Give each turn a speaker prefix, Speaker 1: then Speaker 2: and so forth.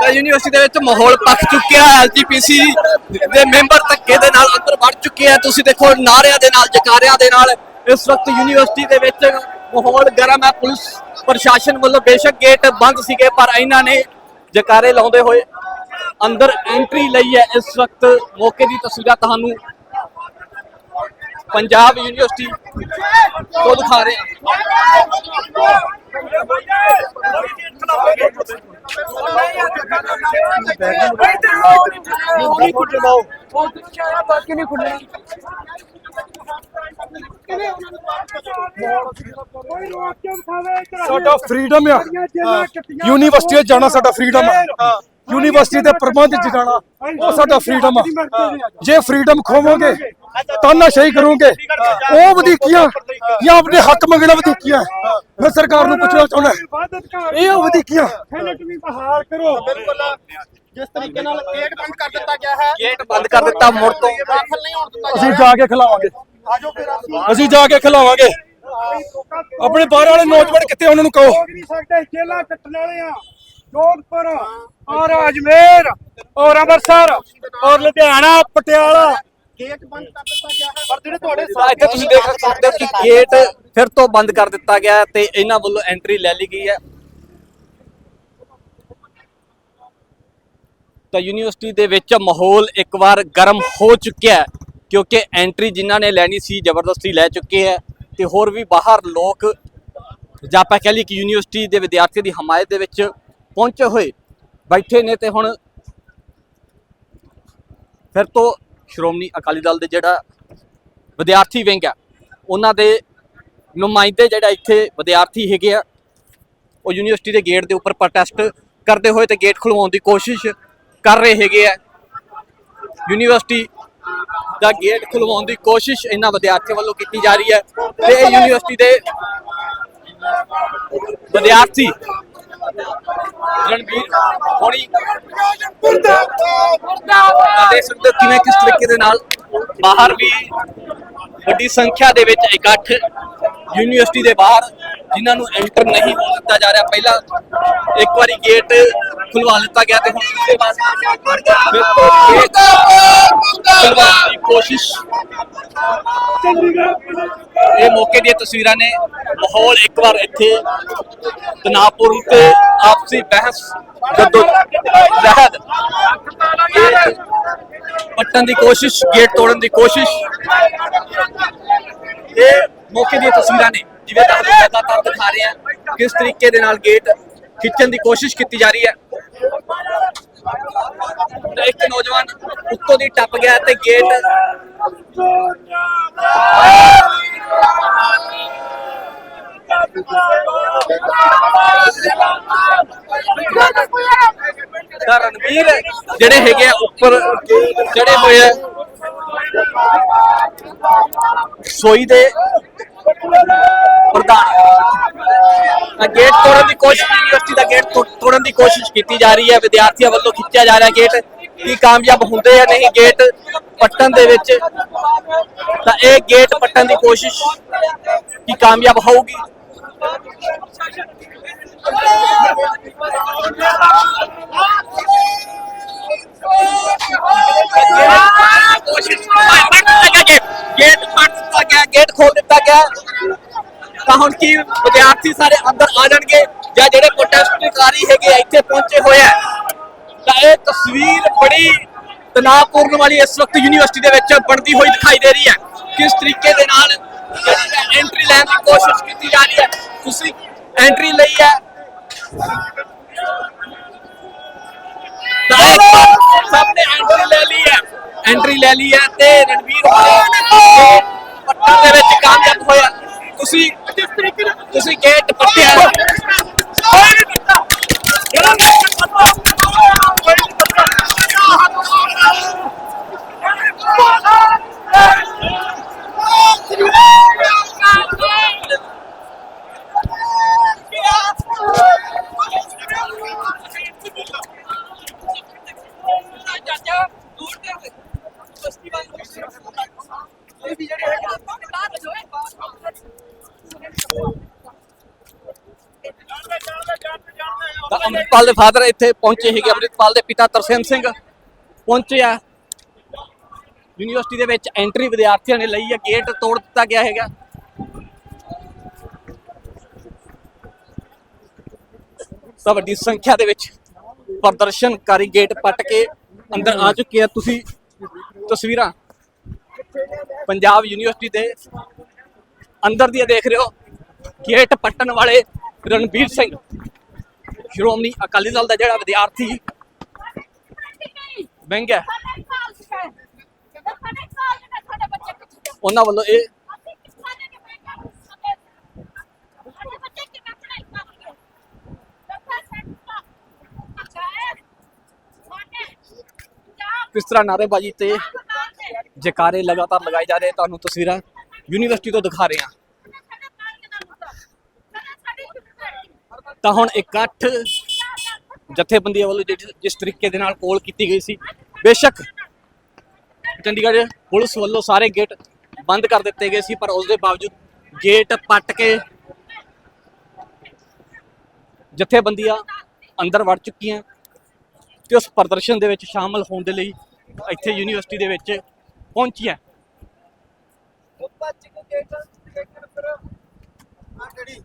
Speaker 1: ਤਾਂ ਯੂਨੀਵਰਸਿਟੀ ਦੇ ਵਿੱਚ ਮਾਹੌਲ ਪੱਕ ਚੁੱਕਿਆ ਹੈ ਐਲਜੀਪੀਸੀ ਦੇ ਮੈਂਬਰ ਧੱਕੇ ਦੇ ਨਾਲ ਅੰਦਰ ਵੜ ਚੁੱਕੇ ਆ। ਤੁਸੀਂ ਦੇਖੋ, ਨਾਰਿਆਂ ਦੇ ਨਾਲ, ਜਕਾਰਿਆਂ ਦੇ ਨਾਲ ਇਸ ਵਕਤ ਯੂਨੀਵਰਸਿਟੀ ਦੇ ਵਿੱਚ ਮਾਹੌਲ ਗਰਮ ਹੈ। ਪੁਲਿਸ ਪ੍ਰਸ਼ਾਸਨ ਵੱਲੋਂ ਬੇਸ਼ੱਕ ਗੇਟ ਬੰਦ ਸੀਗੇ, ਪਰ ਇਹਨਾਂ ਨੇ ਜਕਾਰੇ ਲਾਉਂਦੇ ਹੋਏ ਅੰਦਰ ਐਂਟਰੀ ਲਈ ਹੈ ਇਸ ਵਕਤ ਮੌਕੇ ਦੀ ਤਸਵੀਰਾਂ ਤੁਹਾਨੂੰ ਪੰਜਾਬ ਯੂਨੀਵਰਸਿਟੀ ਤੋਂ ਦਿਖਾ ਰਹੇ ਨਹੀਂ ਕੁੱਟਣਾਓ ਉਹ ਦੁਨੀਆ ਬਾਕੀ ਨਹੀਂ ਕੁੱਟਣਾ
Speaker 2: ਸਾਡਾ ਫਰੀडम ਆ ਯੂਨੀਵਰਸਿਟੀ ਜਾਣਾ ਸਾਡਾ ਫਰੀडम ਆ। ਯੂਨੀਵਰਸਿਟੀ ਦੇ ਪ੍ਰਬੰਧ ਜਾਣਾ ਉਹ ਸਾਡਾ ਫਰੀडम ਆ। ਜੇ ਫਰੀडम ਖੋਵੋਗੇ ਤਾਨਾਸ਼ਾਹੀ ਕਰੋਗੇ। ਉਹ ਵਧੀਕੀਆਂ ਜਾਂ ਆਪਣੇ ਹੱਕ ਮੰਗਣਾ ਵਧੀਕੀਆਂ। ਮੈਂ ਸਰਕਾਰ ਨੂੰ ਪੁੱਛਣਾ ਚਾਹੁੰਦਾ ਇਹ ਉਹ ਵਧੀਕੀਆਂ। ਅਸੀਂ ਜਾ ਕੇ ਖਿਲਾਵਾਂਗੇ।
Speaker 3: ਅਸੀਂ।
Speaker 2: ਜਾ ਕੇ ਖਿਲਾਵਾਂਗੇ। ਆਪਣੇ ਬਾਹਰ ਵਾਲੇ ਨੌਜਵਾਨ ਕਿੱਥੇ ਉਹਨਾਂ ਨੂੰ ਕਹੋ।
Speaker 3: ਜੋਧਪੁਰ। ਔਰ ਅਜਮੇਰ ਔਰ ਅੰਮ੍ਰਿਤਸਰ ਔਰ ਲੁਧਿਆਣਾ ਪਟਿਆਲਾ। ਗੇਟ ਬੰਦ ਕਰ ਦਿੱਤਾ ਗਿਆ ਹੈ। ਪਰ ਜਿਹੜੇ ਤੁਹਾਡੇ
Speaker 1: ਤਾਂ ਇੱਥੇ ਤੁਸੀਂ ਦੇਖ ਸਕਦੇ ਹੋ ਕਿ ਗੇਟ ਫਿਰ ਤੋਂ ਬੰਦ ਕਰ ਦਿੱਤਾ ਗਿਆ ਹੈ ਤੇ ਇਹਨਾਂ ਵੱਲੋਂ ਐਂਟਰੀ ਲੈ ਲਈ ਗਈ ਹੈ। ਤਾਂ ਯੂਨੀਵਰਸਿਟੀ ਦੇ ਵਿੱਚ ਮਾਹੌਲ ਇੱਕ ਵਾਰ ਗਰਮ ਹੋ ਚੁੱਕਿਆ ਹੈ ਕਿਉਂਕਿ ਐਂਟਰੀ ਜਿਨ੍ਹਾਂ ਨੇ ਲੈਣੀ ਸੀ ਜ਼ਬਰਦਸਤੀ ਲੈ ਚੁੱਕੇ ਹੈ ਤੇ ਹੋਰ ਵੀ ਬਾਹਰ ਲੋਕ ਜਾਂ ਆਪਾਂ ਕਹਿ ਲਈ ਕਿ ਯੂਨੀਵਰਸਿਟੀ ਦੇ ਵਿਦਿਆਰਥੀਆਂ ਦੀ ਹਮਾਇਤ ਦੇ ਵਿੱਚ ਪਹੁੰਚੇ ਹੋਏ ਬੈਠੇ ਨੇ ਤੇ ਹੁਣ ਫਿਰ ਤੋਂ ਸ਼੍ਰੋਮਣੀ ਅਕਾਲੀ ਦਲ ਦੇ ਜਿਹੜਾ ਵਿਦਿਆਰਥੀ ਵਿੰਗ ਆ ਉਹਨਾਂ ਦੇ ਨੁਮਾਇੰਦੇ ਜਿਹੜਾ ਇੱਥੇ ਵਿਦਿਆਰਥੀ ਹੈਗੇ ਆ, ਉਹ ਯੂਨੀਵਰਸਿਟੀ ਦੇ ਗੇਟ ਦੇ ਉੱਪਰ ਪ੍ਰੋਟੈਸਟ ਕਰਦੇ ਹੋਏ ਤੇ ਗੇਟ ਖੁਲਵਾਉਣ ਦੀ ਕੋਸ਼ਿਸ਼ ਕਰ ਰਹੇ ਹੈਗੇ ਆ। ਯੂਨੀਵਰਸਿਟੀ ਦਾ ਗੇਟ ਖੁਲਵਾਉਣ ਦੀ ਕੋਸ਼ਿਸ਼ ਇਹਨਾਂ ਵਿਦਿਆਰਥੀਆਂ ਵੱਲੋਂ ਕੀਤੀ ਜਾ ਰਹੀ ਹੈ ਤੇ ਇਹ ਯੂਨੀਵਰਸਿਟੀ ਦੇ ਵਿਦਿਆਰਥੀ ਰਣਬੀਰ ਹੋਣੀ। ਦੇਖ ਸਕਦੇ ਹੋ ਕਿਵੇਂ ਕਿਸ ਤਰੀਕੇ ਦੇ ਨਾਲ? ਬਾਹਰ ਵੀ ਵੱਡੀ ਸੰਖਿਆ ਦੇ ਵਿੱਚ ਇਕੱਠ ਯੂਨੀਵਰਸਿਟੀ ਦੇ ਬਾਹਰ ਜਿਨ੍ਹਾਂ ਨੂੰ ਐਂਟਰ ਨਹੀਂ ਹੋਣ ਦਿੱਤਾ ਜਾ ਰਿਹਾ। ਪਹਿਲਾਂ ਇੱਕ ਵਾਰੀ ਗੇਟ ਖੁਲਵਾ ਲਿੱਤਾ ਗਿਆ ਤੇ ਹੁਣ ਤੋਂ ਗੇਟ ਖੁਲਵਾਉਣ ਦੀ ਕੋਸ਼ਿਸ਼। ਇਹ ਮੌਕੇ ਦੀਆਂ ਤਸਵੀਰਾਂ ਨੇ ਮਾਹੌਲ ਇੱਕ ਵਾਰ ਇੱਥੇ ਤਣਾਪੂਰਨ ਤੇ ਆਪਸੀ ਬਹਿਸ ਜਦੋਂ ਜਹਿਦ ਪੱਟਣ ਦੀ ਕੋਸ਼ਿਸ਼ ਗੇਟ ਤੋੜਨ ਦੀ ਕੋਸ਼ਿਸ਼। ਇਹ ਮੌਕੇ ਦੀਆਂ ਤਸਵੀਰਾਂ ਨੇ ਜਿਵੇਂ ਤੁਹਾਨੂੰ ਲਗਾਤਾਰ ਦਿਖਾ ਰਹੇ ਆ ਕਿਸ ਤਰੀਕੇ ਦੇ ਨਾਲ ਗੇਟ ਖਿੱਚਣ ਦੀ ਕੋਸ਼ਿਸ਼ ਕੀਤੀ ਜਾ ਰਹੀ ਹੈ। ਤੇ ਇੱਕ ਨੌਜਵਾਨ ਉੱਤੋਂ ਦੀ ਟੱਪ ਗਿਆ ਤੇ ਗੇਟ ਤਾਂ ਰਣਵੀਰ ਜਿਹੜੇ ਹੈਗੇ ਆ ਉੱਪਰ ਜਿਹੜੇ ਹੋਏ ਆ। ਸੋਈ ਦੇ ਪ੍ਰਧਾਨ ਗੇਟ ਤੋੜਨ ਦੀ ਕੋਸ਼ਿਸ਼ ਯੂਨੀਵਰਸਿਟੀ ਦਾ ਗੇਟ ਤੋੜ- ਤੋੜਨ ਦੀ ਕੋਸ਼ਿਸ਼ ਕੀਤੀ ਜਾ ਰਹੀ ਹੈ ਵਿਦਿਆਰਥੀਆਂ ਵੱਲੋਂ ਖਿੱਚਿਆ ਜਾ ਰਿਹਾ ਗੇਟ ਕੀ ਕਾਮਯਾਬ ਹੁੰਦੇ ਜਾਂ ਨਹੀਂ ਗੇਟ ਪੱਟਣ ਦੇ ਵਿੱਚ? ਤਾਂ ਇਹ ਗੇਟ ਪੱਟਣ ਦੀ ਕੋਸ਼ਿਸ਼ ਕੀ ਕਾਮਯਾਬ ਹੋਊਗੀ? ਕੋਸ਼ਿਸ਼ ਗੇਟ ਪੱਟ ਗਿਆ ਗੇਟ ਖੋਲ ਤਾਂ ਹੁਣ ਕੀ ਵਿਦਿਆਰਥੀ ਸਾਰੇ ਅੰਦਰ ਆ ਜਾਣਗੇ ਜਾਂ ਜਿਹੜੇ ਪ੍ਰੋਟੈਸਟਕਾਰੀ ਹੈਗੇ ਆ, ਇੱਥੇ ਪਹੁੰਚੇ ਹੋਏ ਆ। ਤਾਂ ਇਹ ਤਸਵੀਰ ਬੜੀ ਤਣਾਅਪੂਰਨ ਵਾਲੀ ਇਸ ਵਕਤ ਯੂਨੀਵਰਸਿਟੀ ਦੇ ਵਿੱਚ ਬਣਦੀ ਹੋਈ ਦਿਖਾਈ ਦੇ ਰਹੀ ਹੈ। ਕਿਸ ਤਰੀਕੇ ਦੇ ਨਾਲ ਐਂਟਰੀ ਲੈਣ ਦੀ ਕੋਸ਼ਿਸ਼ ਕੀਤੀ ਜਾ ਰਹੀ ਹੈ, ਤੁਸੀਂ ਐਂਟਰੀ ਲਈ ਹੈ। ਸਭ ਨੇ ਐਂਟਰੀ ਲੈ ਲਈ ਹੈ ਐਂਟਰੀ ਲੈ ਲਈ ਹੈ ਤੇ ਰਣਵੀਰ ਹੋਣੀ ਪੱਟਣ ਦੇ ਵਿੱਚ ਕਾਮਯਾਬ ਹੋਇਆ। ਤੁਸੀਂ ਕਿਸ ਤਰੀਕੇ ਨਾਲ ਤੁਸੀਂ ਗੇਟ ਪੱਟਿਆ। ਕੋਈ ਨਹੀਂ ਪੱਟਾ ਜਿਹੜਾ ਗੇਟ ਪੱਟਾ ਕੋਈ ਨਹੀਂ ਚਾਚਾ ਦੂਰ ਤੇ ਬਸਤੀ ਵਾਲੀ
Speaker 3: ਦੀ ਜਿਹੜੀ ਹੈਗੀ
Speaker 1: ਤਾਂ ਅੰਮ੍ਰਿਤਪਾਲ ਦੇ ਫਾਦਰ ਇੱਥੇ ਪਹੁੰਚੇ ਸੀਗੇ। ਅੰਮ੍ਰਿਤਪਾਲ ਦੇ ਪਿਤਾ ਤਰਸੇਮ ਸਿੰਘ ਪਹੁੰਚੇ ਆ। ਯੂਨੀਵਰਸਿਟੀ ਦੇ ਵਿੱਚ ਐਂਟਰੀ ਵਿਦਿਆਰਥੀਆਂ ਨੇ ਲਈ ਹੈ ਗੇਟ ਤੋੜ ਦਿੱਤਾ ਗਿਆ ਹੈਗਾ। ਤਾਂ ਵੱਡੀ ਸੰਖਿਆ ਦੇ ਵਿੱਚ ਪ੍ਰਦਰਸ਼ਨਕਾਰੀ ਗੇਟ ਪੱਟ ਕੇ ਅੰਦਰ ਆ ਚੁੱਕੇ ਆ। ਤੁਸੀਂ ਤਸਵੀਰਾਂ ਪੰਜਾਬ ਯੂਨੀਵਰਸਿਟੀ ਦੇ ਅੰਦਰ ਦੀਆਂ ਦੇਖ ਰਹੇ ਹੋ ਗੇਟ ਪੱਟਣ ਵਾਲੇ ਰਣਬੀਰ ਸਿੰਘ। ਸ਼੍ਰੋਮਣੀ ਅਕਾਲੀ ਦਲ ਦਾ ਜਿਹੜਾ ਵਿਦਿਆਰਥੀ ਵਿੰਗ ਹੈ। ਉਹਨਾਂ ਵੱਲੋਂ ਇਹ ਕਿਸ ਤਰ੍ਹਾਂ ਨਾਅਰੇਬਾਜ਼ੀ ਤੇ ਜਕਾਰੇ ਲਗਾਤਾਰ ਲਗਾਏ ਜਾ ਰਹੇ ਤੁਹਾਨੂੰ ਤਸਵੀਰਾਂ ਯੂਨੀਵਰਸਿਟੀ ਤੋਂ ਦਿਖਾ ਰਹੇ। ਹਾਂ ਤਾਂ ਹੁਣ ਇਕੱਠ ਜਥੇਬੰਦੀਆਂ ਵੱਲੋਂ ਜਿਹੜੀ- ਜਿਸ ਤਰੀਕੇ ਦੇ ਨਾਲ ਕੋਲ ਕੀਤੀ ਗਈ ਸੀ, ਬੇਸ਼ੱਕ ਚੰਡੀਗੜ੍ਹ ਪੁਲਿਸ ਵੱਲੋਂ ਸਾਰੇ ਗੇਟ ਬੰਦ ਕਰ ਦਿੱਤੇ ਗਏ ਸੀ, ਪਰ ਉਸ ਦੇ ਬਾਵਜੂਦ ਗੇਟ ਪੱਟ ਕੇ ਜਥੇਬੰਦੀਆਂ ਅੰਦਰ ਵੜ ਚੁੱਕੀਆਂ ਤੇ ਉਸ ਪ੍ਰਦਰਸ਼ਨ ਦੇ ਵਿੱਚ ਸ਼ਾਮਲ ਹੋਣ ਦੇ ਲਈ ਇੱਥੇ ਯੂਨੀਵਰਸਿਟੀ ਦੇ ਵਿੱਚ ਪਹੁੰਚੀਆਂ।
Speaker 3: ਭੱਜ ਕੇ ਗੇਟ ਗੇਟ ਫਿਰ ਆ ਜਿਹੜੀ